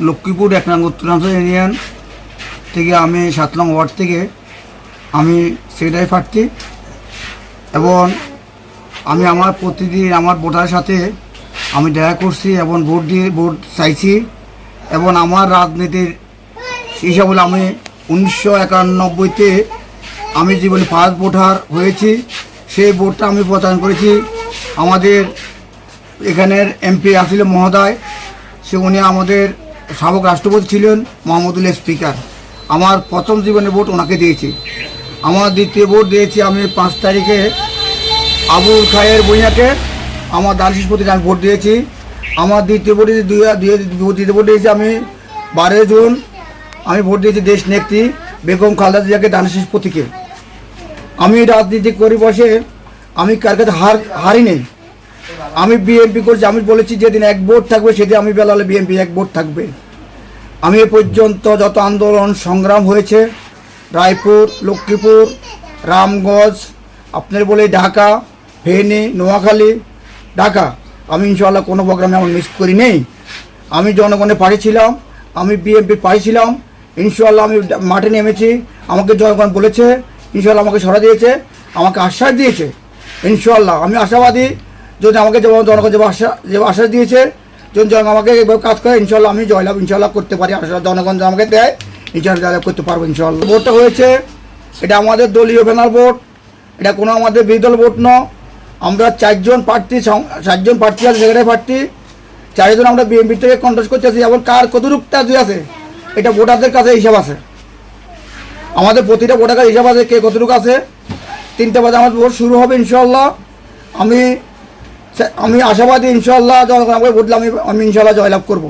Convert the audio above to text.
লক্ষ্মীপুর এক নং উত্তরাঞ্চল ইউনিয়ন থেকে আমি সাত নং ওয়ার্ড থেকে আমি সেটাই প্রার্থী এবং আমি আমার প্রতিদিন আমার ভোটারের সাথে আমি দেখা করছি এবং ভোট দিয়ে ভোট চাইছি এবং আমার রাজনীতির হিসাবে বলে আমি উনিশশো একানব্বইতে আমি জীবনে ফার্স্ট ভোটার হয়েছি। সেই ভোটটা আমি প্রদান করেছি। আমাদের এখানের এমপি আসিল মহোদয়। সে উনি আমাদের সাবেক রাষ্ট্রপতি ছিলেন মোহাম্মদুল স্পিকার। আমার প্রথম জীবনে ভোট ওনাকে দিয়েছি। আমার দ্বিতীয় ভোট দিয়েছি আমি পাঁচ তারিখে আবুল খায়ের বইয়াকে আমার দানশিস প্রতি আমি ভোট দিয়েছি। আমার দ্বিতীয় ভোট দ্বিতীয় ভোট দিয়েছি আমি বারোই জুন। আমি ভোট দিয়েছি দেশ নেত্রী বেগম খালেদা জিয়াকে দানশিস প্রতীকে আমি রাজনীতি করি বসে আমি কার কাছে হার হারি নেই আমি বিএনপি করছি, আমি বলেছি যেদিন এক ভোট থাকবে সেদিন আমি বেলালে বিএনপি এক ভোট থাকবে। আমি এ পর্যন্ত যত আন্দোলন সংগ্রাম হয়েছে, রায়পুর, লক্ষ্মীপুর, রামগঞ্জ, আপনার বলে ঢাকা, ফেনী, নোয়াখালী, ঢাকা, আমি ইনশাল্লাহ কোনো প্রোগ্রামে আমার মিস করি নেই। আমি জনগণের পাশে ছিলাম, আমি বিএনপির পাশে ইনশাল্লাহ আমি মাঠে নেমেছি, আমাকে জনগণ বলেছে ইনশাল্লাহ আমাকে সরা দিয়েছে, আমাকে আশ্বাস দিয়েছে ইনশাল্লাহ আমি আশাবাদী যদি আমাকে যেমন জনগণ যে আশা যে আশ্বাস দিয়েছে, যদি জনগণ আমাকে এইভাবে কাজ করে ইনশাল্লাহ আমি জয়লাভ ইনশাল্লাহ করতে পারি। আশা জনগণ আমাকে দেয় ইনশাল্লাহ জয়লাভ করতে পারব ইনশাল্লাহ ভোটটা হয়েছে, এটা আমাদের দলীয় ব্যানার ভোট এটা কোনো আমাদের বিদল ভোট ন আমরা চারজন প্রার্থী চারজন প্রার্থী আছে, সেখানে প্রার্থী। চারজন আমরা বিএনপি থেকে কন্টেস্ট করতেছি এবং কার কতটুক তাজি আছে, এটা ভোটারদের কাছে হিসাব আছে। আমাদের প্রতিটা ভোটার কাছে হিসাব আছে, কে কতটুকু আছে। তিনটে বাজে আমার ভোট শুরু হবে ইনশাল্লাহ আমি আমি আশাবাদী ইনশাল্লাহ জনগণ আমাকে ভোট আমি আমি ইনশাল্লাহ জয়লাভ করব।